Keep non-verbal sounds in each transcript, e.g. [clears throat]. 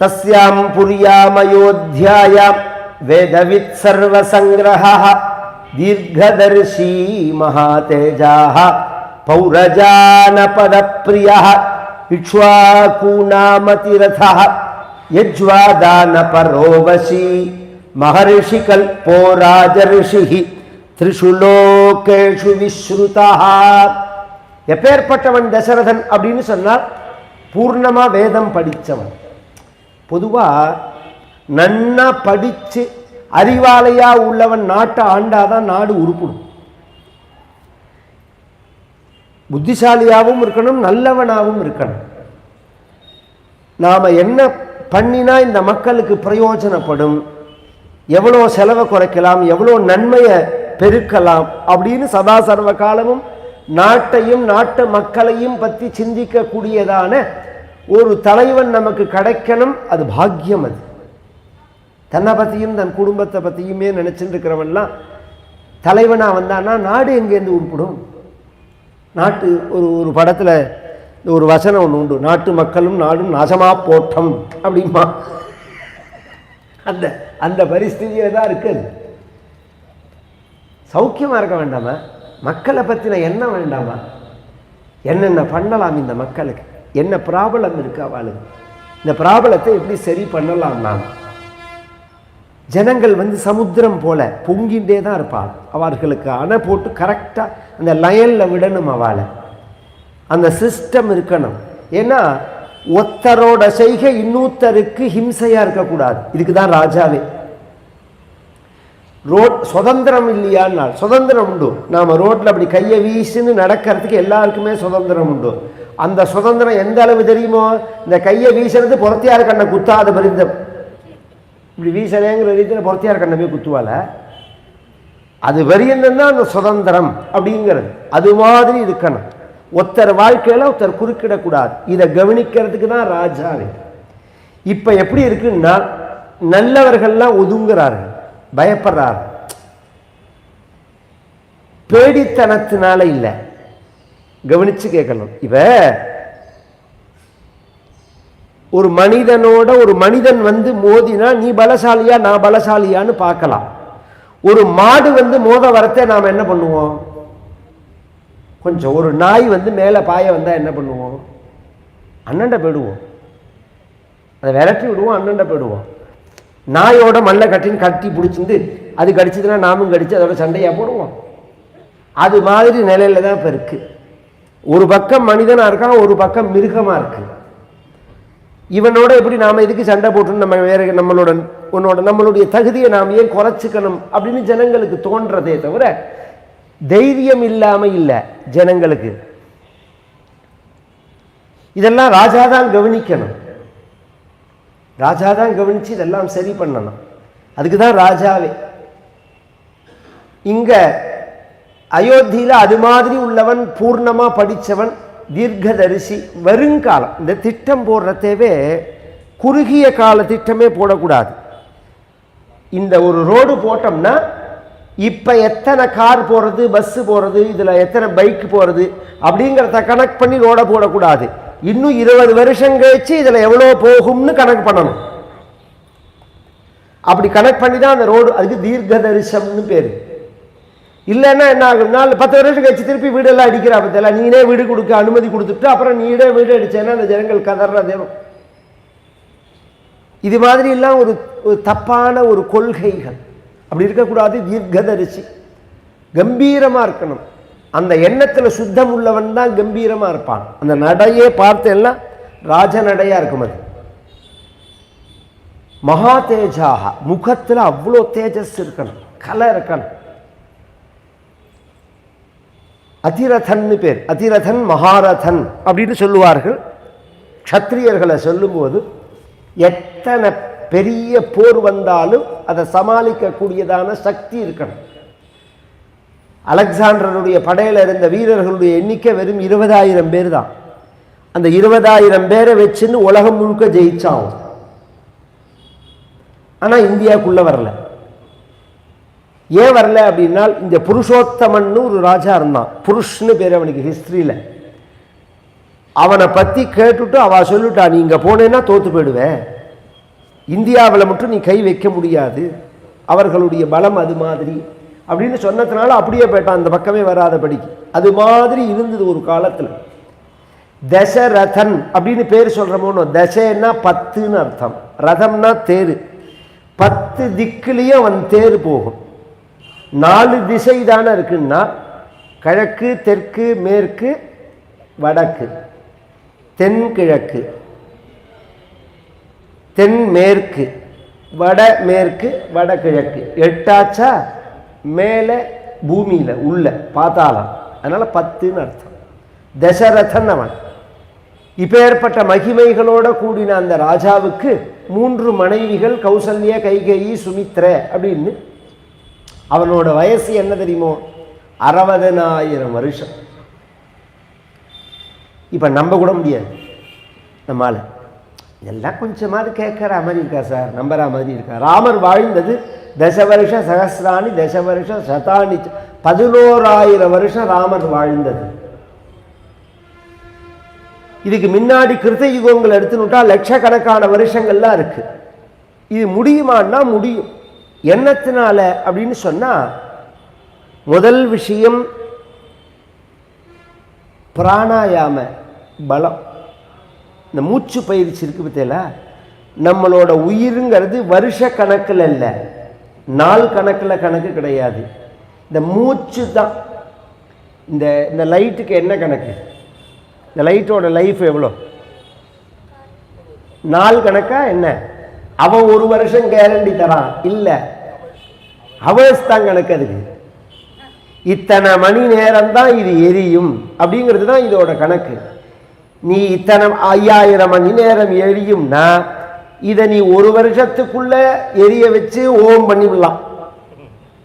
தஸ்யாம் புரியாமயோத்தியாயாம் வேதவித் சர்வசங்கிரஹः தீர்க்கதர்ஷி மகாதேஜாः பௌரஜானபதப்பிரியः இக்ஷ்வாகூணாமதிரதः யஜ்வாதானபரோவசி மகர்ஷி கல்போ ராஜர்ஷிः த்ரிஷு லோகேஷு விஸ்ருதா எப்பேற்பட்டவன் தசரதன் அப்படின்னு சொன்னால் பூர்ணமா வேதம் படித்தவன் பொதுவா நன்னா படிச்சு அறிவாளையா உள்ளவன் நாட்டை ஆண்டாதான் நாடு உருப்பிடும். புத்திசாலியாகவும் இருக்கணும் நல்லவனாகவும் இருக்கணும். நாம என்ன பண்ணினா இந்த மக்களுக்கு பிரயோஜனப்படும். எவ்வளோ செலவை குறைக்கலாம் எவ்வளோ நன்மையை பெருக்கலாம் அப்படின்னு சதா சர்வ காலமும் நாட்டையும் நாட்டு மக்களையும் பற்றி சிந்திக்கக்கூடியதான ஒரு தலைவன் நமக்கு கிடைக்கணும் அது பாக்கியம் அது. தன்னை பற்றியும் தன் குடும்பத்தை பற்றியுமே நினச்சிட்டு இருக்கிறவன்லாம் தலைவனாக வந்தான்னா நாடு எங்கேருந்து உருப்படும்? நாட்டு ஒரு ஒரு படத்தில் ஒரு வசனம் ஒன்று உண்டு நாட்டு மக்களும் நாடும் நாசமாக போட்டம் அப்படிமா அந்த அந்த பரிஸ்திதியில் தான் இருக்குது சௌக்கியமாக இருக்க வேண்டாமா? மக்களை பற்றின எண்ணம் வேண்டாமா? என்னென்ன பண்ணலாம் இந்த மக்களுக்கு? என்ன ப்ராப்ளம் இருக்கு அவளுக்கு இந்த ப்ராப்ளத்தை எப்படி சரி பண்ணலாம் நான் ஜனங்கள் வந்து சமுத்திரம் போல பொங்கின்றே தான் இருப்பாள் அவர்களுக்கு அணை போட்டு கரெக்டாக அந்த லயனில் விடணும் அவளை. அந்த சிஸ்டம் இருக்கணும். ஏன்னா ஒத்தரோட செய்கை இன்னொருத்தருக்கு ஹிம்சையாக இருக்கக்கூடாது. இதுக்கு தான் ராஜாவே. ரோட் சுதந்திரம் இல்லையான்னா சுதந்திரம் உண்டு. நாம் ரோட்டில் அப்படி கையை வீசுன்னு நடக்கிறதுக்கு எல்லாருக்குமே சுதந்திரம் உண்டு. அந்த சுதந்திரம் எந்த அளவு தெரியுமோ? இந்த கையை வீசுறது பொறத்தியார் கண்ணை குத்தாத பரிந்தம். இப்படி வீசலேங்கிற ரீதியில் பொறத்தியார் கண்ணை போய் குத்துவால அது வரியந்தான் அந்த சுதந்திரம் அப்படிங்கிறது. அது மாதிரி இருக்கணும். ஒருத்தர் வாழ்க்கையில் ஒருத்தர் குறுக்கிடக்கூடாது. இதை கவனிக்கிறதுக்கு தான் ராஜாவே. இப்போ எப்படி இருக்குன்னா நல்லவர்கள்லாம் ஒதுங்குறார்கள் பயப்படுறார்கள் பேடித்தனத்தினால இல்லை. கவனிச்சு கேட்கணும். இவ ஒரு மனிதனோட ஒரு மனிதன் வந்து மோதினா நீ பலசாலியா நான் பலசாலியான்னு பார்க்கலாம். ஒரு மாடு வந்து மோத வரத்தை நாம் என்ன பண்ணுவோம்? கொஞ்சம் ஒரு நாய் வந்து மேலே பாய வந்தால் என்ன பண்ணுவோம்? அண்ணண்ட போயிடுவோம். அதை விரட்டி விடுவோம் அண்ணண்ட போயிடுவோம். நாயோட மண்ணை கட்டின்னு கட்டி பிடிச்சிருந்து அது கடிச்சதுன்னா நாமும் கடிச்சு அதோட சண்டையாக போடுவோம். அது மாதிரி நிலையில தான் இப்போ இருக்குது ஒரு பக்கம் மனிதனாக இருக்கான் ஒரு பக்கம் மிருகமாக இருக்கு. இவனோட எப்படி நாம் எதுக்கு சண்டை போட்டு நம்ம வேற நம்மளோட உன்னோட நம்மளுடைய தகுதியை நாம் ஏன் குறைச்சிக்கணும் அப்படின்னு ஜனங்களுக்கு தோன்றதே தவிர தைரியம் இல்லாமல் இல்லை ஜனங்களுக்கு. இதெல்லாம் ராஜா தான் கவனிக்கணும். ராஜா தான் கவனித்து இதெல்லாம் சரி பண்ணணும். அதுக்கு தான் ராஜாவே. இங்க அயோத்தியில் அது மாதிரி உள்ளவன் பூர்ணமாக படித்தவன் தீர்க்கதரிசி வருங்காலம். இந்த திட்டம் போடுறதேவே குறுகிய கால திட்டமே போடக்கூடாது. இந்த ஒரு ரோடு போட்டோம்னா இப்போ எத்தனை கார் போகிறது பஸ்ஸு போகிறது இதில் எத்தனை பைக் போகிறது அப்படிங்கிறத கனெக்ட் பண்ணி ரோடை போடக்கூடாது. இன்னும் இருபது வருஷம் கழிச்சு இதில் எவ்வளோ போகும்னு கணக்கு பண்ணணும். அப்படி கனெக்ட் பண்ணி தான் அந்த ரோடு அதுக்கு தீர்க்கதரிசம்னு பேர். இல்லைன்னா என்ன ஆகும்? நாலு பத்து வருஷம் கழிச்சு திருப்பி வீடெல்லாம் அடிக்கிறா பத்தியெல்லாம் நீனே வீடு கொடுக்க அனுமதி கொடுத்துட்டு அப்புறம் நீனே வீடு அடிச்சேன்னா அந்த ஜனங்கள் கதறதே இது மாதிரி எல்லாம் ஒரு ஒரு தப்பான ஒரு கொள்கைகள். அப்படி இருக்கக்கூடாது. தீர்க்கதரிசி. கம்பீரமா இருக்கணும். அந்த எண்ணத்தில் சுத்தம் உள்ளவன் தான் கம்பீரமா இருப்பான். அந்த நடையே பார்த்தேன்னா ராஜ நடையா இருக்கும் அது. மகா தேஜாக. முகத்துல அவ்வளோ தேஜஸ் இருக்கணும். கலை இருக்கணும். அதிரதன்னு பேர். அதிரதன் மகாரதன் அப்படின்னு சொல்லுவார்கள். க்ஷத்திரியர்களை சொல்லும்போது எத்தனை பெரிய போர் வந்தாலும் அதை சமாளிக்கக்கூடியதான சக்தி இருக்கணும். அலெக்சாண்டருடைய படையில் இருந்த வீரர்களுடைய எண்ணிக்கை வெறும் இருபதாயிரம் பேர் தான். அந்த இருபதாயிரம் பேரை வச்சுன்னு உலகம் முழுக்க ஜெயிச்சாகும். ஆனால் இந்தியாவுக்குள்ளே வரல. ஏன் வரல அப்படின்னா இந்த புருஷோத்தமன்னு ஒரு ராஜா இருந்தான். புருஷ்னு பேர் அவனுக்கு ஹிஸ்ட்ரியில் அவனை பற்றி கேட்டுட்டு அவ சொல்லிட்டா நீ இங்கே போனேன்னா தோத்து போயிடுவேன். இந்தியாவில் மட்டும் நீ கை வைக்க முடியாது. அவர்களுடைய பலம் அது மாதிரி. அப்படின்னு சொன்னதுனால அப்படியே போயிட்டான். அந்த பக்கமே வராதபடிக்கு. அது மாதிரி இருந்தது ஒரு காலத்தில். தசரதன் அப்படின்னு பேர் சொல்கிறோமோனோ தசைன்னா பத்துன்னு அர்த்தம். ரதம்னா தேர். பத்து திக்குலேயும் அவன் தேர் போகும். நாலு திசை தானே இருக்குன்னா கிழக்கு தெற்கு மேற்கு வடக்கு. தென்கிழக்கு தென்மேற்கு வடமேற்கு வடகிழக்கு எட்டாச்சா? மேலே பூமியில் உள்ள பாத்தாளம் அதனால் பத்துன்னு அர்த்தம். தசரதன் அவன். இப்பேற்பட்ட மகிமைகளோட கூடின அந்த ராஜாவுக்கு மூன்று மனைவிகள் கௌசல்ய கைகேயி சுமித்ர அப்படின்னு அவனோட வயசு என்ன தெரியுமோ? அறுபதனாயிரம் வருஷம். இப்போ நம்ப கூட முடியாது. நம்மால். இதெல்லாம் கொஞ்சமாவது கேட்குற மாதிரி இருக்கா சார்? நம்புற மாதிரி இருக்கா? ராமர் வாழ்ந்தது தச வருஷ சகசிராணி தச வருஷ சதானி பதினோராயிரம் வருஷம் ராமர் வாழ்ந்தது. இதுக்கு முன்னாடி கிருத்த யுகங்கள் விட்டால் லட்சக்கணக்கான வருஷங்கள்லாம் இருக்குது இது முடியுமான்னா முடியும். என்னத்தினால அப்படின்னு சொன்னால் முதல் விஷயம் பிராணாயாம பலம். இந்த மூச்சு பயிற்சி இருக்கு பார்த்தீங்களா நம்மளோட உயிருங்கிறது வருஷ கணக்கில் இல்லை நாள் கணக்கில் கணக்கு கிடையாது. இந்த மூச்சு தான். இந்த இந்த லைட்டுக்கு என்ன கணக்கு? இந்த லைட்டோட லைஃப் எவ்வளோ? நாள் கணக்கா என்ன? அவன் ஒரு வருஷம் கேரண்டி தரான் இல்லை. அவர்ஸ் தான் கணக்கு அதுக்கு. இத்தனை மணி நேரம் தான் இது எரியும். அப்படிங்கிறது தான் இதோட கணக்கு. நீ இத்தனை ஐயாயிரம் மணி நேரம் எரியும்னா இதை நீ ஒரு வருஷத்துக்குள்ள எரிய வச்சு ஓம் பண்ணிவிடலாம்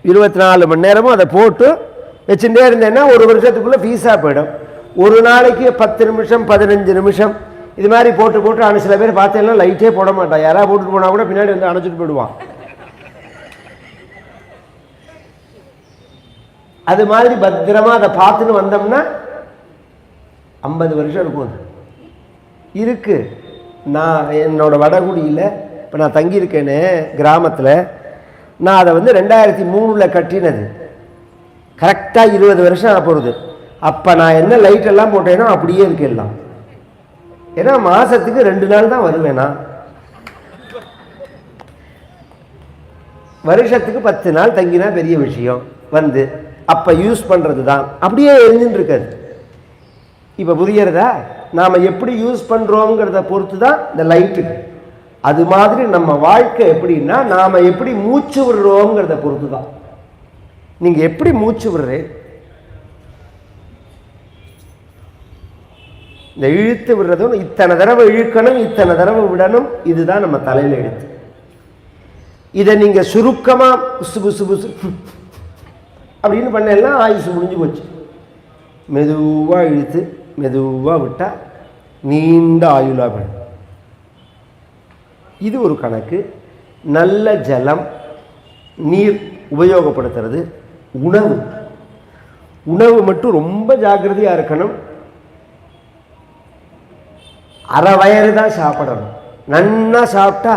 இருபத்தி நாலு மணி நேரமும் அதை போட்டு வச்சுட்டே இருந்தேன்னா ஒரு வருஷத்துக்குள்ளே ஃபீஸாக போயிடும். ஒரு நாளைக்கு பத்து நிமிஷம் பதினஞ்சு நிமிஷம் இது மாதிரி போட்டு போட்டு ஆனால் சில பேர் பார்த்தேன்னா லைட்டே போட மாட்டான். யாராவது போட்டுட்டு போனால் கூட பின்னாடி வந்து அணைச்சிட்டு போயிடுவான். அது மாதிரி பத்திரமா அதை பார்த்துன்னு வந்தோம்னா ஐம்பது வருஷம் இருக்கும் அது. இருக்கு. நான் என்னோட வடகுடியில் இப்போ நான் தங்கியிருக்கேனே கிராமத்தில் நான் அதை வந்து ரெண்டாயிரத்தி மூணில் கட்டினது. கரெக்டாக இருபது வருஷம் ஆக போகிறது அப்போ நான் என்ன லைட்டெல்லாம் போட்டேனோ அப்படியே இருக்கு எல்லாம். ஏன்னா மாதத்துக்கு ரெண்டு நாள் தான் வருவேனா? வருஷத்துக்கு பத்து நாள் தங்கினா பெரிய விஷயம் வந்து அப்போ யூஸ் பண்ணுறது தான் அப்படியே எரிஞ்சுட்டு இருக்காது இப்போ புரியறதா நாம் எப்படி யூஸ் பண்ணுறோங்கிறத பொறுத்து தான் இந்த லைட்டு அது மாதிரி நம்ம வாழ்க்கை எப்படின்னா நாம் எப்படி மூச்சு விடுறோங்கிறத பொறுத்து தான் நீங்கள் எப்படி மூச்சு விடுறேன் இந்த இழுத்து விடுறதும் இத்தனை தடவை இழுக்கணும் இத்தனை தடவை விடணும் இதுதான் நம்ம தலையில் எழுத்து இதை நீங்கள் சுருக்கமாக புசு புசு புசு அப்படின்னு பண்ணலாம் ஆயுசு முடிஞ்சு போச்சு. மெதுவாக இழுத்து மெதுவாக விட்டால் நீண்ட ஆயுளாக வேணும் இது ஒரு கணக்கு. நல்ல ஜலம் நீர் உபயோகப்படுத்துறது உணவு. உணவு மட்டும் ரொம்ப ஜாக்கிரதையாக இருக்கணும். அரை வயறு தான் சாப்பிடணும். நன்னா சாப்பிட்டா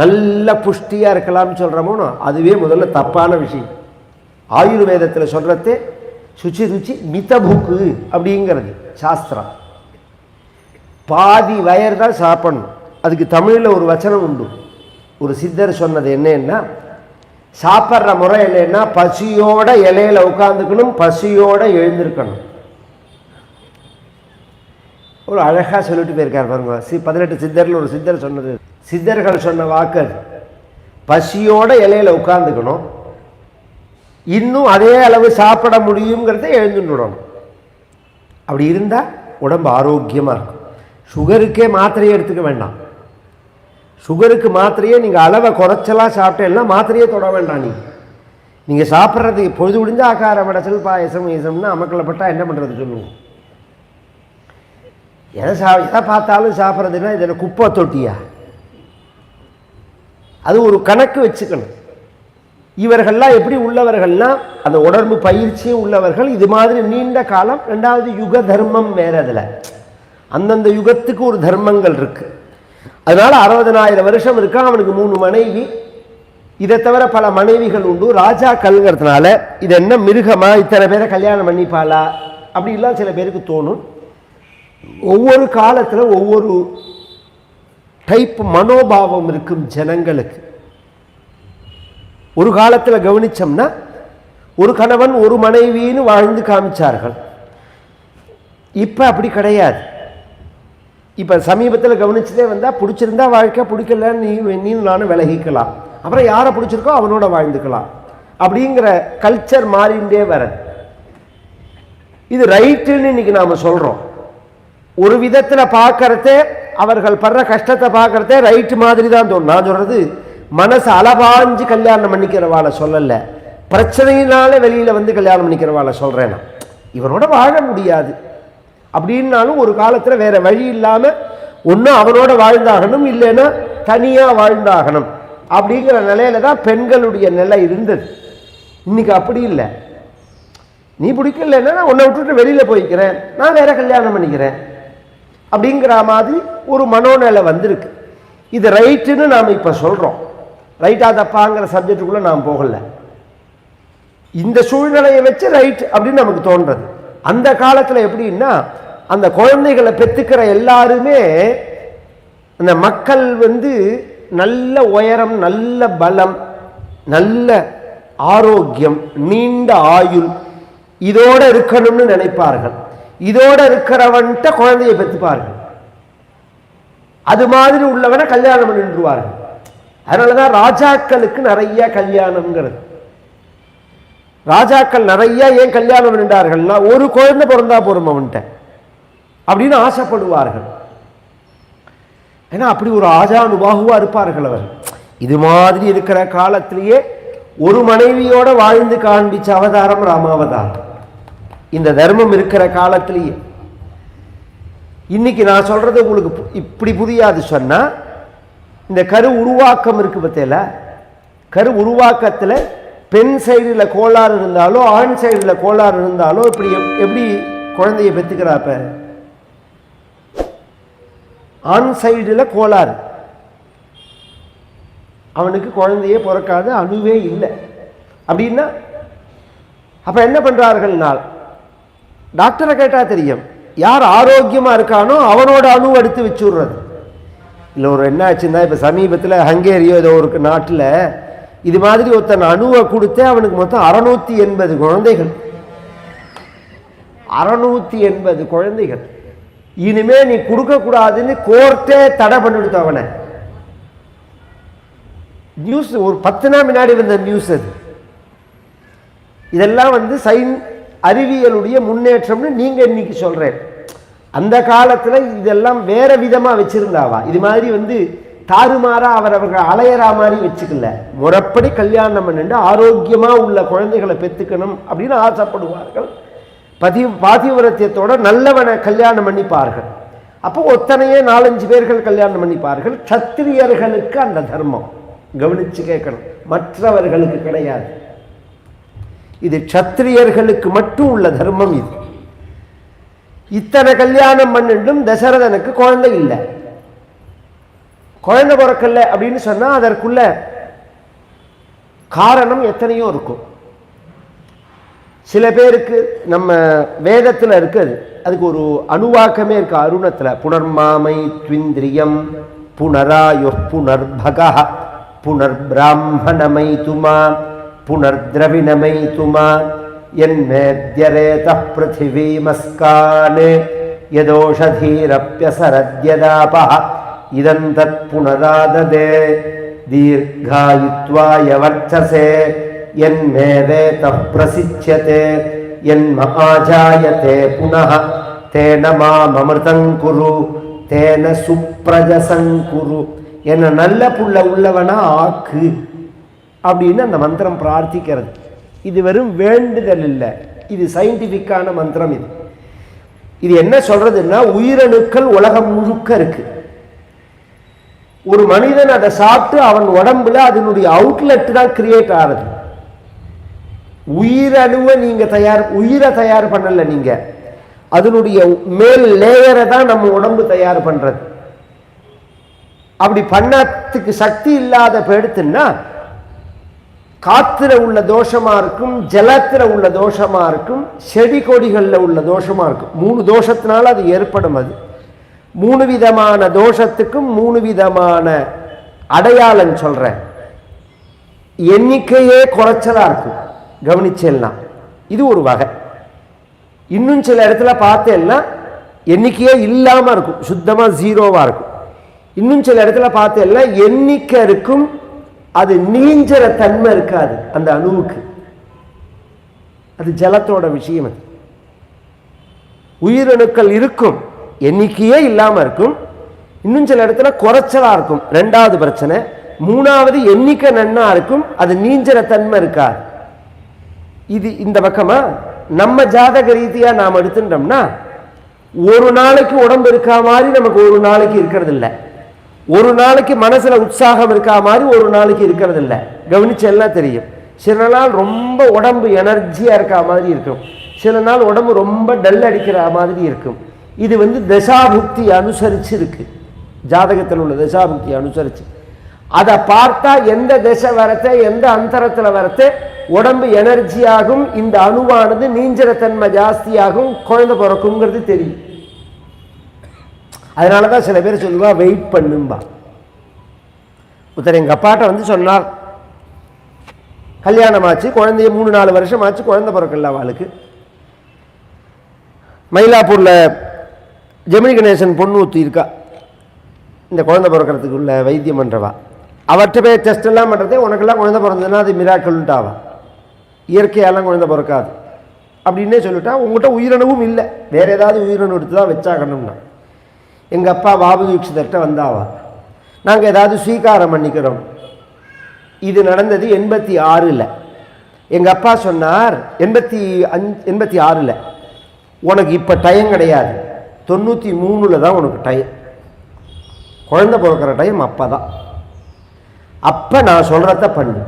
நல்ல புஷ்டியாக இருக்கலாம்னு சொல்கிறோமோ அதுவே முதல்ல தப்பான விஷயம். ஆயுர்வேதத்தில் சொல்கிறதே சுச்சி ருச்சி மிதபுக்கு அப்படிங்கிறது சாஸ்திரம். பாதி வயர் தான் சாப்பிடணும். அதுக்கு தமிழில் ஒரு வச்சனம் உண்டு. ஒரு சித்தர் சொன்னது என்னன்னா சாப்பிட்ற முறை இல்லைன்னா பசியோட இலையில உட்காந்துக்கணும் பசியோட எழுந்திருக்கணும். ஒரு அழகாக சொல்லிட்டு போயிருக்கார் பாருங்க. சி பதினெட்டு சித்தரில் ஒரு சித்தர் சொன்னது. சித்தர்கள் சொன்ன வாக்கு அது. பசியோட இலையில உட்காந்துக்கணும் இன்னும் அதே அளவு சாப்பிட முடியுங்கிறத எழுந்துடணும். அப்படி இருந்தால் உடம்பு ஆரோக்கியமாக இருக்கும். சுகருக்கே மாத்திரையை எடுத்துக்க வேண்டாம். சுகருக்கு மாத்திரையே நீங்கள் அளவை குறைச்சலாம் சாப்பிட்டேன்னா மாத்திரையே தொட வேண்டாம் நீங்கள் நீங்கள் சாப்பிட்றதுக்கு பொழுது முடிஞ்ச ஆக்கார மடச்சல் பாயசம் ஈசம்னு அமக்கலப்பட்டா என்ன பண்ணுறது சொல்லுவோம் எதை சா எதை பார்த்தாலும் சாப்பிட்றதுன்னா இதில் குப்பை தொட்டியா? அது ஒரு கணக்கு வச்சுக்கணும். இவர்கள்லாம் எப்படி உள்ளவர்கள்னா அந்த உடம்பு பயிற்சியும் உள்ளவர்கள். இது மாதிரி நீண்ட காலம் ரெண்டாவது யுக தர்மம் வேறு அதில் அந்தந்த யுகத்துக்கு ஒரு தர்மங்கள் இருக்குது அதனால் அறுபதனாயிரம் வருஷம் இருக்கா அவனுக்கு மூணு மனைவி. இதை தவிர பல மனைவிகள் உண்டு. ராஜாக்கள்ங்கிறதுனால இது என்ன மிருகமா இத்தனை பேரை கல்யாணம் பண்ணிப்பாளா? அப்படிலாம் சில பேருக்கு தோணும். ஒவ்வொரு காலத்தில் ஒவ்வொரு டைப் மனோபாவம் இருக்கும் ஜனங்களுக்கு. ஒரு காலத்தில் கவனித்தோம்னா ஒரு கணவன் ஒரு மனைவின்னு வாழ்ந்து காமிச்சார்கள். இப்போ அப்படி கிடையாது. இப்போ சமீபத்தில் கவனிச்சதே வந்தால் பிடிச்சிருந்தா வாழ்க்கை பிடிக்கலன்னு நீ நீ நானும் விலகிக்கலாம். அப்புறம் யாரை பிடிச்சிருக்கோ அவனோட வாழ்ந்துக்கலாம். அப்படிங்கிற கல்ச்சர் மாறிண்டே வர. இது ரைட்டுன்னு இன்னைக்கு நாம் சொல்கிறோம் ஒரு விதத்தில் பார்க்கறதே அவர்கள் படுற கஷ்டத்தை பார்க்கறதே ரைட்டு மாதிரி தான் தோணும். நான் சொல்கிறது மனசு அளவாஞ்சு கல்யாணம் பண்ணிக்கிறவாளை சொல்லலை. பிரச்சனையினால வெளியில் வந்து கல்யாணம் பண்ணிக்கிறவாளை சொல்கிறேன் நான். இவனோட வாழ முடியாது. அப்படின்னாலும் ஒரு காலத்தில் வேற வழி இல்லாமல் ஒன்று அவனோட வாழ்ந்தாகணும் இல்லைன்னா தனியாக வாழ்ந்தாகணும். அப்படிங்கிற நிலையில தான் பெண்களுடைய நிலை இருந்தது. இன்னைக்கு அப்படி இல்லை. நீ பிடிக்கலன்னா நான் உன்னை விட்டுட்டு வெளியில் போய்க்கிறேன். நான் வேற கல்யாணம் பண்ணிக்கிறேன். அப்படிங்கிற மாதிரி ஒரு மனோநிலை வந்திருக்கு. இது ரைட்டுன்னு நாம் இப்போ சொல்கிறோம் ரைட்டா தப்பாங்கிற சப்ஜெக்டுக்குள்ளே நாம் போகலை. இந்த சூழ்நிலையை வச்சு ரைட் அப்படின்னு நமக்கு தோன்றது. அந்த காலத்தில் எப்படின்னா அந்த குழந்தைகளை பெற்றுக்கிற எல்லாருமே அந்த மக்கள் வந்து நல்ல உயரம் நல்ல பலம் நல்ல ஆரோக்கியம் நீண்ட ஆயுள் இதோட இருக்கணும்னு நினைப்பார்கள். இதோட இருக்கிறவன்கிட்ட குழந்தையை பெற்றுப்பார்கள் அது மாதிரி உள்ளவனை கல்யாணம் பண்ணிடுவார்கள் அதனால தான் ராஜாக்களுக்கு நிறைய கல்யாணம்ங்கிறது. ராஜாக்கள் நிறைய ஏன் கல்யாணம் பண்ணிட்டார்கள்னா ஒரு குழந்தை பிறந்தா போறோம் அவன்கிட்ட. அப்படின்னு ஆசைப்படுவார்கள். ஏன்னா அப்படி ஒரு ஆஜானுபாகுவா இருப்பார்கள் அவர் இது மாதிரி இருக்கிற காலத்திலேயே ஒரு மனைவியோட வாழ்ந்து காண்பிச்ச அவதாரம் ராமாவதாரம். இந்த தர்மம் இருக்கிற காலத்திலேயே. இன்னைக்கு நான் சொல்றது உங்களுக்கு பு- இப்படி புரியாது சொன்னா இந்த கரு உருவாக்கம் இருக்கு பத்தியில கரு உருவாக்கத்தில் பெண் சைடில் கோளாறு இருந்தாலோ ஆண் சைடில் கோளாறு இருந்தாலோ இப்படி எப்படி குழந்தைய பெற்றுக்கிறாப்ப ஆண் சைடில் கோளாறு. அவனுக்கு குழந்தையே பிறக்காது அணுவே இல்லை. அப்படின்னா அப்போ என்ன பண்ணுறார்கள்னால் டாக்டரை கேட்டால் தெரியும். யார் ஆரோக்கியமாக இருக்கானோ அவனோட அணு எடுத்து வச்சுடுறது. இல்லை ஒரு என்ன ஆச்சுன்னா இப்போ சமீபத்தில் ஹங்கேரியோ ஏதோ ஒரு நாட்டில் இது மாதிரி ஒருத்தன் அணுவை கொடுத்தே அவனுக்கு மொத்தம் அறநூற்றி எண்பது குழந்தைகள். அறநூற்றி எண்பது குழந்தைகள். இனிமே நீ கொடுக்கக்கூடாதுன்னு கோர்ட்டே தடை பண்ணிவிடுத்த அவனை. நியூஸ் ஒரு பத்து நாள் முன்னாடி வந்த நியூஸ் அது. இதெல்லாம் வந்து சைன் அறிவியலுடைய முன்னேற்றம்னு நீங்கள் இன்னைக்கு சொல்கிறேன் அந்த காலத்துல இதெல்லாம் வேற விதமா வச்சுருந்தாவா? இது மாதிரி வந்து தாறுமாறா அவர் அவர்கள் அலையறா மாதிரி வச்சுக்கல. முறைப்படி கல்யாணம் பண்ணிட்டு ஆரோக்கியமாக உள்ள குழந்தைகளை பெத்துக்கணும் அப்படின்னு ஆசைப்படுவார்கள். பதி பாதிவிரத்தியத்தோட நல்லவனை கல்யாணம் பண்ணிப்பார்கள். அப்போ ஒத்தனையே நாலஞ்சு பேர்கள் கல்யாணம் பண்ணிப்பார்கள். சத்திரியர்களுக்கு அந்த தர்மம். கவனித்து கேட்கணும். மற்றவர்களுக்கு கிடையாது. இது சத்திரியர்களுக்கு மட்டும் உள்ள தர்மம் இது. இத்தனை கல்யாணம் பண்ணிட்டும் தசரதனுக்கு குழந்தை இல்லை. குழந்தை பிறக்கல அப்படின்னு சொன்னா அதற்குள்ள காரணம் எத்தனையோ இருக்கும். சில பேருக்கு நம்ம வேதத்தில் இருக்குது. அதுக்கு ஒரு அணுவாக்கமே இருக்கு. அருணத்தில் புனர்மாமை துவிந்திரியம் புனராயு புனர்பகா புனர்பிராமணமை துமா புனர்திரவிணமை துமா என்மேத்யரேத பிருத்திவீமஸ்கான் யதோஷதீரப்பியசரத்யதாப இதம் தத் புனராததே தீர்காயுத்வாய வர்ச்சசே यन्मेवेत प्रसिच्यते यन्म आजायते पुनः तेन மாமமிருதம் குரு தேன சுப்ரஜசங்குரு என்ன நல்ல புள்ள உள்ளவனா ஆக்கு அப்படின்னு அந்த மந்திரம் பிரார்த்திக்கிறது. இது வெறும் வேண்டுதல் இல்லை. இது சயின்டிஃபிக்கான மந்திரம் இது. இது என்ன சொல்றதுன்னா உயிரணுக்கள் உலகம் முழுக்க இருக்கு. ஒரு மனிதன் அதை சாப்பிட்டு அவன் உடம்புல அதனுடைய அவுட்லெட் தான் கிரியேட் ஆகுது. உயிரணுவை நீங்கள் தயார் உயிரை தயார் பண்ணலை நீங்கள் அதனுடைய மேல் லேயரை தான் நம்ம உடம்பு தயார் பண்ணுறது அப்படி பண்ணத்துக்கு சக்தி இல்லாத பெடுத்துன்னா காத்துல உள்ள தோஷமா இருக்கும் ஜலத்துல உள்ள தோஷமா இருக்கும் செடி கொடிகளில் உள்ள தோஷமா இருக்கும். மூணு தோஷத்தினால அது ஏற்படும் அது. மூணு விதமான தோஷத்துக்கும் மூணு விதமான அடையாளம் சொல்றேன். எண்ணிக்கையே குறைச்சலா இருக்கும். கவனிச்சேன்னா. இது ஒரு வகை. இன்னும் சில இடத்துல பார்த்தேன்னா எண்ணிக்கையே இல்லாமல் இருக்கும். சுத்தமாக ஜீரோவாக இருக்கும். இன்னும் சில இடத்துல பார்த்தேன்னா எண்ணிக்கை இருக்கும் அது நீஞ்சற தன்மை இருக்காது அந்த அணுவுக்கு. அது ஜலத்தோட விஷயம் அது. உயிரணுக்கள் இருக்கும் எண்ணிக்கையே இல்லாமல் இருக்கும் இன்னும் சில இடத்துல குறைச்சலாக இருக்கும் ரெண்டாவது பிரச்சனை. மூணாவது எண்ணிக்கை நன்னா இருக்கும் அது நீஞ்சற தன்மை இருக்காது. இது இந்த பக்கமா? நம்ம ஜாதக ரீதியாக நாம் எடுத்துட்டோம்னா ஒரு நாளைக்கு உடம்பு இருக்கா மாதிரி நமக்கு ஒரு நாளைக்கு இருக்கிறது இல்லை. ஒரு நாளைக்கு மனசில் உற்சாகம் இருக்கா மாதிரி ஒரு நாளைக்கு இருக்கிறது இல்லை கவனிச்செல்லாம் தெரியும். சில நாள் ரொம்ப உடம்பு எனர்ஜியாக இருக்கா மாதிரி இருக்கும். சில நாள் உடம்பு ரொம்ப டல் அடிக்கிற மாதிரி இருக்கும். இது வந்து தசாபுக்தி அனுசரித்து இருக்கு ஜாதகத்தில் உள்ள தசாபுக்தி அனுசரித்து அதை பார்த்தா எந்த திசை வரத்தை எந்த அந்தரத்தில் வரத்த உடம்பு எனர்ஜியாகும் இந்த அணுவானது நீஞ்சர தன்மை ஜாஸ்தியாகும் குழந்தை பிறக்குங்கிறது தெரியும். அதனால தான் சில பேர் சொல்லுவா வெயிட் பண்ணும்பா. ஒருத்தர் எங்கள் அப்பாட்ட வந்து சொன்னார் கல்யாணம் ஆச்சு குழந்தைய மூணு நாலு வருஷம் ஆச்சு குழந்தை பிறக்கல அவளுக்கு. மயிலாப்பூரில் ஜெமினி கணேசன் பொண்ணு ஊற்றி இருக்கா இந்த குழந்தை பிறக்கிறதுக்கு உள்ள வைத்தியம் பண்ணுறவா அவர்கிட்ட போய் டெஸ்ட் எல்லாம் பண்ணுறதே உனக்கெல்லாம் குழந்தை பிறந்ததுன்னா அது மிராக்கல்ட்டாவா இயற்கையாலாம் குழந்தை பிறக்காது. அப்படின்னே சொல்லிட்டா உங்கள்கிட்ட உயிரணுவும் இல்லை. வேறு ஏதாவது உயிரணு எடுத்து தான் வச்சாகணும்னா. எங்கள் அப்பா பாபு தீட்சிதர்கிட்ட வந்தாவா? நாங்கள் ஏதாவது ஸ்வீகாரம் பண்ணிக்கிறோம். இது நடந்தது எண்பத்தி ஆறில். எங்கள் அப்பா சொன்னார் எண்பத்தி அஞ்சு எண்பத்தி ஆறில். உனக்கு இப்போ டைம் கிடையாது. தொண்ணூற்றி மூணில் தான் உனக்கு டைம் குழந்தை பிறக்கிற டைம் அப்போ தான் அப்போ நான் சொல்கிறத பண்ணு.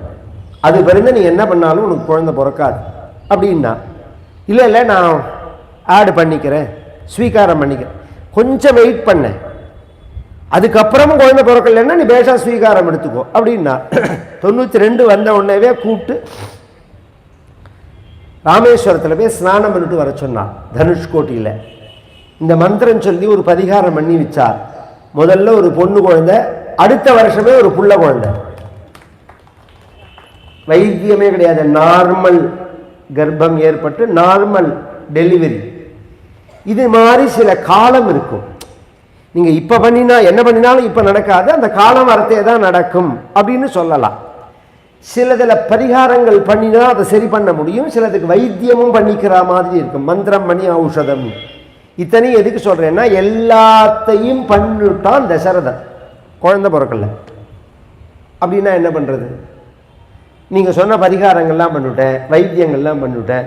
அது பிறந்து நீ என்ன பண்ணாலும் உனக்கு குழந்தை பிறக்காது. அப்படின்னா இல்லை இல்லை நான் ஆடு பண்ணிக்கிறேன். ஸ்வீகாரம் பண்ணிக்கிறேன். கொஞ்சம் வெயிட் பண்ண. அதுக்கப்புறமும் குழந்தை பிறக்கலைன்னா நீ பேஷா ஸ்வீகாரம் எடுத்துக்கோ. அப்படின்னா [clears throat] தொண்ணூற்றி ரெண்டு வந்த உடனேவே கூப்பிட்டு ராமேஸ்வரத்தில் போய் ஸ்நானம் பண்ணிட்டு வர சொன்னான் தனுஷ்கோட்டியில் இந்த மந்திரம் சொல்லி ஒரு பரிகாரம் பண்ணி வச்சார். முதல்ல ஒரு பொண்ணு குழந்தை அடுத்த வருஷமே ஒரு புள்ள குழந்தை. வைத்தியமே கிடையாது நார்மல் கர்ப்பம் ஏற்பட்டு நார்மல் டெலிவரி இது மாதிரி சில காலம் இருக்கும். நீங்கள் இப்போ பண்ணினா என்ன பண்ணினாலும் இப்போ நடக்காது. அந்த காலம் வரத்தே தான் நடக்கும் அப்படின்னு சொல்லலாம். சிலதில் பரிகாரங்கள் பண்ணினா அதை சரி பண்ண முடியும். சிலதுக்கு வைத்தியமும் பண்ணிக்கிற மாதிரி இருக்கும். மந்திரம் பண்ணி ஔஷதம். இத்தனையும் எதுக்கு சொல்கிறேன்னா எல்லாத்தையும் பண்ணிட்டான் தசரதன். குழந்தை பிறக்கல. அப்படின்னா என்ன பண்ணுறது நீங்கள் சொன்ன பரிகாரங்கள்லாம் பண்ணிவிட்டேன் வைத்தியங்கள்லாம் பண்ணிவிட்டேன்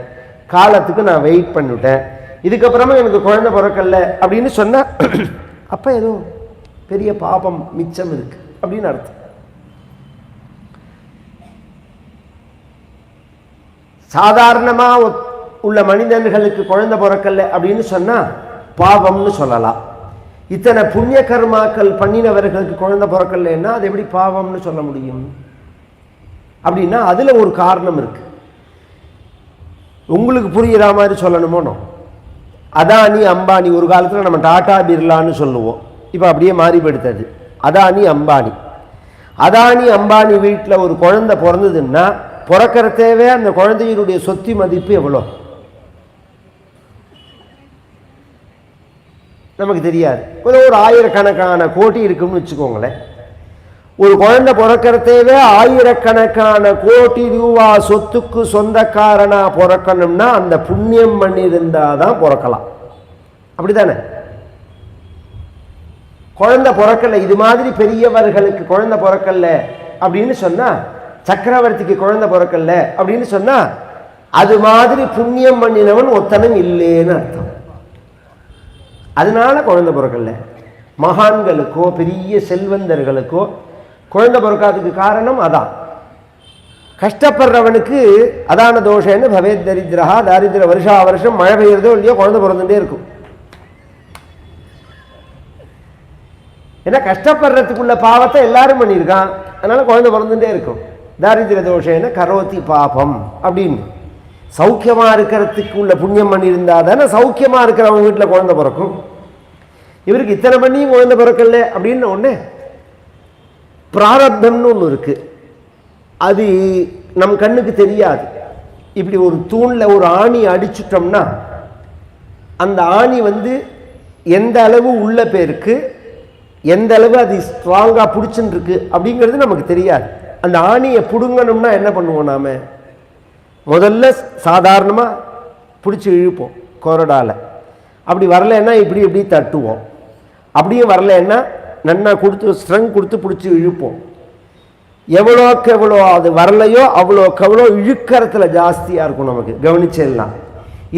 காலத்துக்கு நான் வெயிட் பண்ணிவிட்டேன் இதுக்கப்புறமா எனக்கு குழந்தை பிறக்கல அப்படின்னு சொன்னால் அப்போ ஏதோ பெரிய பாபம் மிச்சம் இருக்கு அப்படின்னு அர்த்தம். சாதாரணமாக உள்ள மனிதர்களுக்கு குழந்தை பிறக்கல அப்படின்னு சொன்னால் பாவம்னு சொல்லலாம். இத்தனை புண்ணிய கர்மாக்கள் பண்ணினவர்களுக்கு குழந்தை பிறக்கலன்னா அது எப்படி பாவம்னு சொல்ல முடியும்? அப்படின்னா அதில் ஒரு காரணம் இருக்குது உங்களுக்கு புரிகிற மாதிரி சொல்லணுமோனோ அதானி அம்பானி ஒரு காலத்தில் நம்ம டாடா பிர்லான்னு சொல்லுவோம். இப்போ அப்படியே மாறிப்படுத்தது அதானி அம்பானி. அதானி அம்பானி வீட்டில் ஒரு குழந்தை பிறந்ததுன்னா பிறக்கிறதேவே அந்த குழந்தையினுடைய சொத்து மதிப்பு எவ்வளோ? நமக்கு தெரியாது. ஒரு ஒரு ஆயிரக்கணக்கான கோடி இருக்குன்னு வச்சுக்கோங்களேன். ஒரு குழந்தை பிறக்கிறதேவே ஆயிரக்கணக்கான கோடி ரூபா சொத்துக்கு சொந்தக்காரனா பிறக்கணும்னா அந்த புண்ணியம் பண்ணியிருந்தால் தான் பிறக்கலாம். அப்படிதானே? குழந்தை பிறக்கல இது மாதிரி பெரியவர்களுக்கு குழந்தை பிறக்கல அப்படின்னு சொன்னா சக்கரவர்த்திக்கு குழந்தை பிறக்கல அப்படின்னு சொன்னா அது மாதிரி புண்ணியம் பண்ணினவன் ஒத்தனும் இல்லைன்னு அர்த்தம். அதனால குழந்தை பிறக்கல. மகான்களுக்கோ பெரிய செல்வந்தர்களுக்கோ குழந்தை பிறக்காததுக்கு காரணம் அதான். கஷ்டப்படுறவனுக்கு அதான தோஷம்னு பவேத் தரித்திரா தாரித்திர வருஷா வருஷம் மழை பெய்யறதோ இல்லையோ குழந்தை பிறந்துட்டே இருக்கும். ஏன்னா கஷ்டப்படுறதுக்குள்ள பாவத்தை எல்லாரும் பண்ணியிருக்கான். அதனால குழந்தை பிறந்துட்டே இருக்கும். தாரித்திர தோஷேன கரோத்தி பாபம் அப்படின்னு. சௌக்கியமா இருக்கிறதுக்கு உள்ள புண்ணியம் பண்ணியிருந்தா தானே சௌக்கியமா இருக்கிறவங்க வீட்டில் குழந்தை பிறக்கும். இவருக்கு இத்தனை பண்ணியும் குழந்தை பிறக்கல அப்படின்னு ஒன்று பிராரப்தம்னு ஒன்று இருக்குது அது நம் கண்ணுக்கு தெரியாது. இப்படி ஒரு தூணில் ஒரு ஆணி அடிச்சுட்டோம்னா அந்த ஆணி வந்து எந்த அளவு உள்ள பேருக்கு எந்த அளவு அது ஸ்ட்ராங்காக பிடிச்சின்னுருக்கு அப்படிங்கிறது நமக்கு தெரியாது. அந்த ஆணியை பிடுங்கணும்னா என்ன பண்ணுவோம் நாம்? முதல்ல சாதாரணமாக பிடிச்சி இழுப்போம் கொரடாவில் அப்படி வரலைன்னா இப்படி இப்படி தட்டுவோம். அப்படியும் வரலைன்னா நன்னா கொடுத்து ஸ்ட்ரெங் கொடுத்து பிடிச்சி இழுப்போம். எவ்வளோக்கு எவ்வளோ அது வரலையோ அவ்வளோக்கு எவ்வளோ இழுக்கிறதுல ஜாஸ்தியாக இருக்கும் நமக்கு. கவனிச்சிடலாம்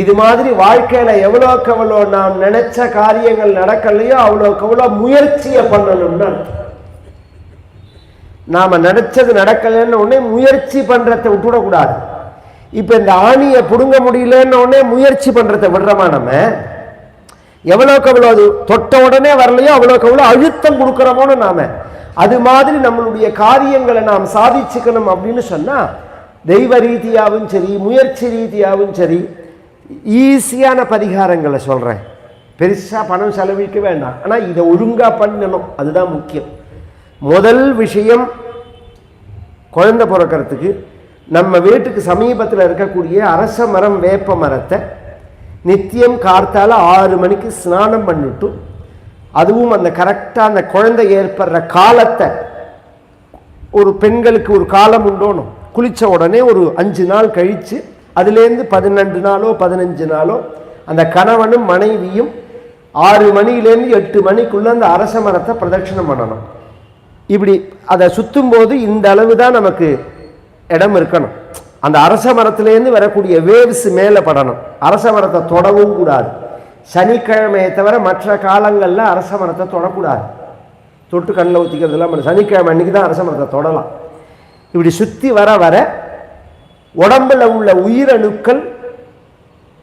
இது மாதிரி வாழ்க்கையில் எவ்வளோக்கு எவ்வளோ நாம் நினச்ச காரியங்கள் நடக்கலையோ அவ்வளோக்கு எவ்வளோ முயற்சியை பண்ணணும்னு நாம் நினச்சது நடக்கலைன்னு உடனே முயற்சி பண்றதை விட்டுவிடக்கூடாது இப்போ இந்த ஆணியை பிடுங்க முடியலன்னு உடனே முயற்சி பண்ணுறத விடுறோமா நம்ம? எவ்வளோக்கு எவ்வளோ அது தொட்ட உடனே வரலையோ அவ்வளோக்கு அவ்வளோ அழுத்தம் கொடுக்குறோமோன்னு நாம. அது மாதிரி நம்மளுடைய காரியங்களை நாம் சாதிச்சுக்கணும் அப்படின்னு சொன்னால் தெய்வ ரீதியாகவும் சரி முயற்சி ரீதியாகவும் சரி ஈஸியான பரிகாரங்களை சொல்கிறேன் பெருசாக பணம் செலவழிக்க வேண்டாம். ஆனால் இதை ஒழுங்காக பண்ணணும். அதுதான் முக்கியம். முதல் விஷயம் குழந்தை பிறக்கிறதுக்கு நம்ம வீட்டுக்கு சமீபத்தில் இருக்கக்கூடிய அரச மரம் வேப்ப மரத்தை நித்தியம் கார்த்தால ஆறு மணிக்கு ஸ்நானம் பண்ணிட்டும் அதுவும் அந்த கரெக்டாக அந்த குழந்தை ஏற்படுற காலத்தை ஒரு பெண்களுக்கு ஒரு காலம் உண்டோணும் குளித்த உடனே ஒரு அஞ்சு நாள் கழித்து அதுலேருந்து பதினெண்டு நாளோ பதினஞ்சு நாளோ அந்த கணவனும் மனைவியும் ஆறு மணியிலேருந்து எட்டு மணிக்குள்ளே அந்த அரச மரத்தை பிரதட்சணம் பண்ணணும். இப்படி அதை சுற்றும் போது இந்த அளவு தான் நமக்கு இடம் இருக்கணும். அந்த அரச மரத்துலேருந்து வரக்கூடிய வேவ்ஸ் மேலே படணும். அரச மரத்தை தொடவும் கூடாது. சனிக்கிழமையை தவிர மற்ற காலங்களில் அரச மரத்தை தொடக்கூடாது. தொட்டு கண்ணில் ஊற்றிக்கிறதுலாம் பண்ண சனிக்கிழமை அன்னைக்கு தான் அரச மரத்தை தொடலாம். இப்படி சுற்றி வர வர உடம்பில் உள்ள உயிரணுக்கள்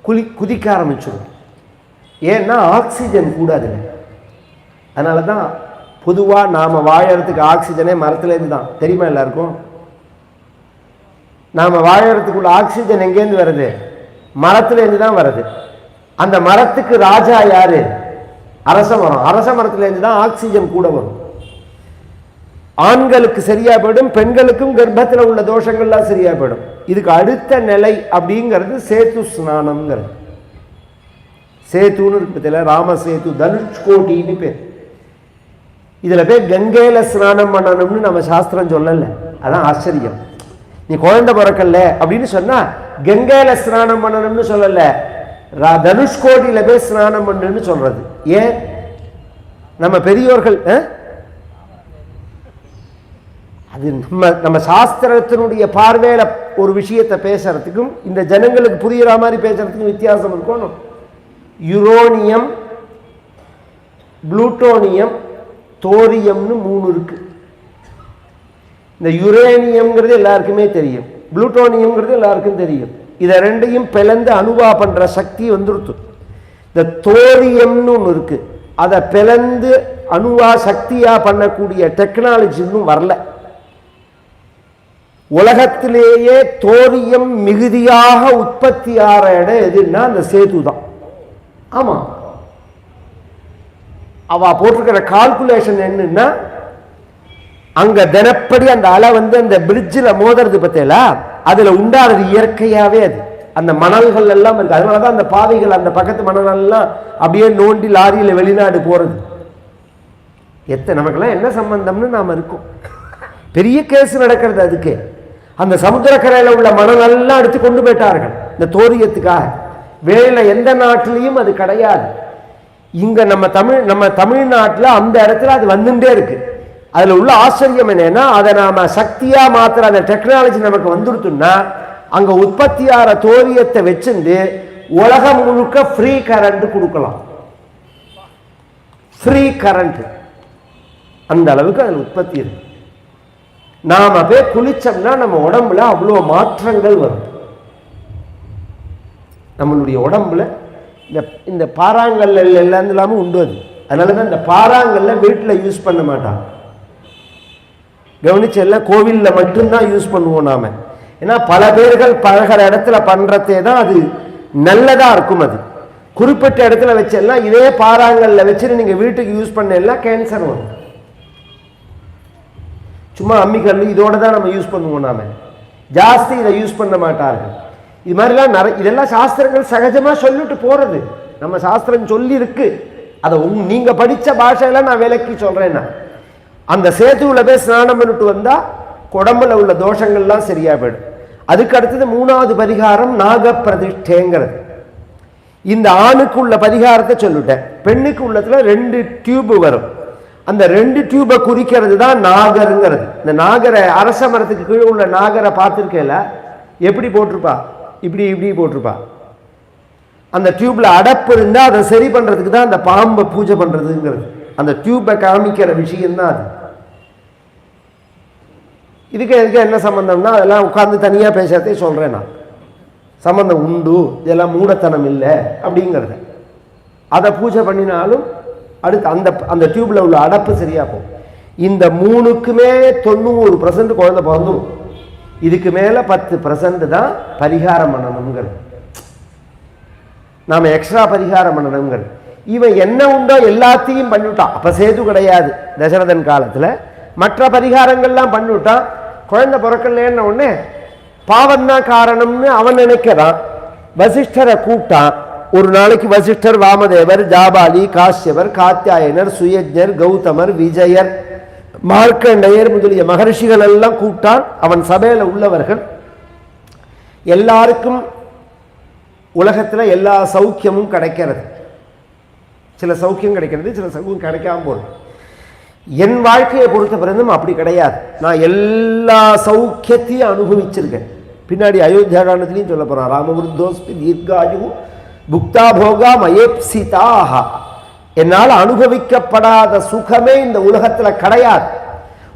குளி குதிக்க ஆரம்பிச்சிடும். ஏன்னா ஆக்சிஜன் கூடாது அதனால தான் பொதுவாக நாம் வாழறதுக்கு ஆக்சிஜனே மரத்துலேருந்து தான். தெரியுமா எல்லாருக்கும்? நாம் வாழறதுக்குள்ள ஆக்சிஜன் எங்கேருந்து வருது? மரத்துலேருந்து தான் வருது. அந்த மரத்துக்கு ராஜா யாரு? அரச மரம். அரச மரத்துலேருந்து தான் ஆக்சிஜன் கூட வரும். ஆண்களுக்கு சரியா போயிடும் பெண்களுக்கும் கர்ப்பத்தில் உள்ள தோஷங்கள்லாம் சரியா போயிடும் இதுக்கு அடுத்த நிலை அப்படிங்கிறது சேத்து ஸ்நானம்ங்கிறது. சேத்துன்னு இருக்கு ராமசேத்து ராம சேத்து தனுஷ்கோட்டின்னு பேர். இதுல பேர் கங்கையில் ஸ்நானம் பண்ணணும்னு நம்ம சாஸ்திரம் சொல்லல. அதான் ஆச்சரியம். நீ குழந்தை பிறக்கல அப்படின்னு சொன்னா கங்கையில ஸ்நானம் பண்ணணும்னு சொல்லல. ரா- தனுஷ்கோடியில போய் ஸ்நானம் பண்ணுன்னு சொல்றது. ஏன்? நம்ம பெரியோர்கள் அது நம்ம நம்ம சாஸ்திரத்தினுடைய பார்வையில ஒரு விஷயத்தை பேசுறதுக்கும் இந்த ஜனங்களுக்கு புரியுற மாதிரி பேசுறதுக்கும் வித்தியாசம் இருக்கணும். யுரோனியம் புளூட்டோனியம் தோரியம்னு மூணு இருக்கு. இந்த யுரேனியம்ங்கிறது எல்லாருக்குமே தெரியும். புளூட்டோனியம்ங்கிறது எல்லாருக்கும் தெரியும். இதை ரெண்டையும் பிளந்து அணுவா பண்ற சக்தி வந்துருத்து. இந்த தோரியம்னு ஒன்று இருக்கு. அதை பிளந்து அணுவா சக்தியா பண்ணக்கூடிய டெக்னாலஜி இன்னும் வரல. உலகத்திலேயே தோரியம் மிகுதியாக உற்பத்தி ஆகிற இடம் எதுன்னா அந்த சேது தான் ஆமா. அவள் போட்டிருக்கிற கால்குலேஷன் என்னன்னா அங்க தினப்படி அந்த அலை வந்து அந்த பிரிட்ஜில் மோதுறது பத்தியில அதுல உண்டானது இயற்கையாவே அது. அந்த மணல்கள் எல்லாம் இருக்கு. அதனாலதான் அந்த பாதைகள் அந்த பக்கத்து மணல் எல்லாம் அப்படியே நோண்டி லாரியில வெளிநாடு போறது. எத்தனை நமக்கெல்லாம் என்ன சம்பந்தம்னு நாம இருக்கோம். பெரிய கேஸ் நடக்கிறது அதுக்கு. அந்த சமுத்திரக்கரையில் உள்ள மணல் எல்லாம் எடுத்து கொண்டு போயிட்டார்கள். இந்த தோரியத்துக்காக. வேலை எந்த நாட்டிலையும் அது கிடையாது. இங்க நம்ம தமிழ் நம்ம தமிழ்நாட்டில் அந்த இடத்துல அது வந்துட்டே இருக்கு. அதில் உள்ள ஆச்சரியம் என்னன்னா அதை நாம சக்தியா மாத்திர அந்த டெக்னாலஜி நமக்கு வந்துருத்துன்னா அங்க உற்பத்தியாகிற தோரியத்தை வச்சிருந்து உலகம் முழுக்க ஃப்ரீ கரண்ட் கொடுக்கலாம். ஃப்ரீ கரண்ட் அந்த அளவுக்கு அதில் உற்பத்தி இருக்கு. நாம போய் குளிச்சோம்னா நம்ம உடம்புல அவ்வளோ மாற்றங்கள் வரும். நம்மளுடைய உடம்புல இந்த இந்த பாறாங்கல்ல எல்லாம் இல்லாமல் உண்டு அது. அதனால தான் இந்த பாறாங்கல்ல வீட்டில் யூஸ் பண்ண மாட்டான் கவனிச்சு எல்லாம் கோவிலில் மட்டும்தான் யூஸ் பண்ணுவோம் நாம. ஏன்னா பல பேர்கள் பழகிற இடத்துல பண்ணுறதே தான் அது நல்லதாக இருக்கும் அது. குறிப்பிட்ட இடத்துல வச்செல்லாம் இதே பாறாங்கல்ல வச்சுட்டு நீங்கள் வீட்டுக்கு யூஸ் பண்ண எல்லாம் கேன்சர் வரும். சும்மா அம்மிக்கல் இதோட தான் நம்ம யூஸ் பண்ணுவோம் நாம. ஜாஸ்தி இதை யூஸ் பண்ண மாட்டார்கள். இது மாதிரிலாம் நிறைய இதெல்லாம் சாஸ்திரங்கள் சகஜமாக சொல்லிட்டு போகிறது நம்ம சாஸ்திரம் சொல்லியிருக்கு. அதை உங் நீங்கள் படித்த பாஷையெல்லாம் நான் விலக்கி சொல்கிறேன்னா நான். அந்த சேத்துவில் போய் ஸ்நானம் பண்ணிட்டு வந்தால் உடம்புல உள்ள தோஷங்கள்லாம் சரியாக போயிடும். அதுக்கு அடுத்தது மூணாவது பரிகாரம் நாக பிரதிஷ்டேங்கிறது இந்த ஆணுக்கு உள்ள பரிகாரத்தை சொல்லிட்டேன். பெண்ணுக்கு உள்ளத்தில் ரெண்டு டியூப் வரும். அந்த ரெண்டு டியூபை குறிக்கிறது தான் நாகருங்கிறது. இந்த நாகரை அரச மரத்துக்கு கீழே உள்ள நாகரை பார்த்துருக்கேல எப்படி போட்டிருப்பா? இப்படி இப்படி போட்டிருப்பா. அந்த டியூப்பில் அடப்பு இருந்தால் அதை சரி பண்ணுறதுக்கு தான் அந்த பாம்பை பூஜை பண்ணுறதுங்கிறது அந்த டியூப்பை காமிக்கிற விஷயம்தான் அது. இதுக்கு எதுக்கு என்ன சம்மந்தம்னா அதெல்லாம் உட்காந்து தனியாக பேசுறதே சொல்கிறேன் நான். சம்மந்தம் உண்டு இதெல்லாம் மூடத்தனம் இல்லை அப்படிங்கிறத. அதை பூஜை பண்ணினாலும் அடுத்து அந்த அந்த டியூப்பில் உள்ள அடப்பு சரியாக போகும். இந்த மூணுக்குமே தொண்ணூறு பர்சன்ட் குழந்தை பிறந்துடும் இதுக்கு மேலே பத்து பர்சன்ட் தான் பரிகாரம் பண்ணணுங்கிறது. நாம் எக்ஸ்ட்ரா பரிகாரம் பண்ணணுங்கிறது. இவன் என்ன உண்டோ எல்லாத்தையும் பண்ணிவிட்டான். அப்போ சேது கிடையாது. தசரதன் காலத்தில். மற்ற பரிகாரங்கள்லாம் பண்ணிவிட்டான். குழந்தை பிறக்கலன்னு உடனே பாவம்தான் காரணம்னு அவன் நினைக்கிறான். வசிஷ்டரை கூப்பிட்டான். ஒரு நாளைக்கு வசிஷ்டர் வாமதேவர் ஜாபாலி காஷ்யவர் காத்தியாயனர் சுயஜர் கௌதமர் விஜயர் மார்க்கண்டையர் முதலிய மகர்ஷிகள் எல்லாம் கூப்பிட்டான். அவன் சபையில உள்ளவர்கள். எல்லாருக்கும் உலகத்துல எல்லா சௌக்கியமும் கிடைக்கிறது. சில சௌக்கியம் கிடைக்கிறது சில சௌக்கியம் கிடைக்காம போகுது என் வாழ்க்கையை பொறுத்த பிறந்தும் அப்படி கிடையாது. நான் எல்லா சௌக்கியத்தையும் அனுபவிச்சிருக்கேன். பின்னாடி அயோத்தியா காண்டத்திலையும் சொல்ல போகிறான் ராமவிருத்தோஸ்மி தீர்காயு புக்தா போகா மயேப்சிதாக என்னால் அனுபவிக்கப்படாத சுகமே இந்த உலகத்தில் கிடையாது.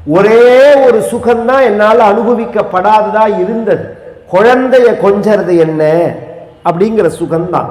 ஒரே ஒரு சுகம்தான் என்னால் அனுபவிக்கப்படாததா இருந்தது. குழந்தைய கொஞ்சறது என்ன? அப்படிங்கிற சுகம்தான்.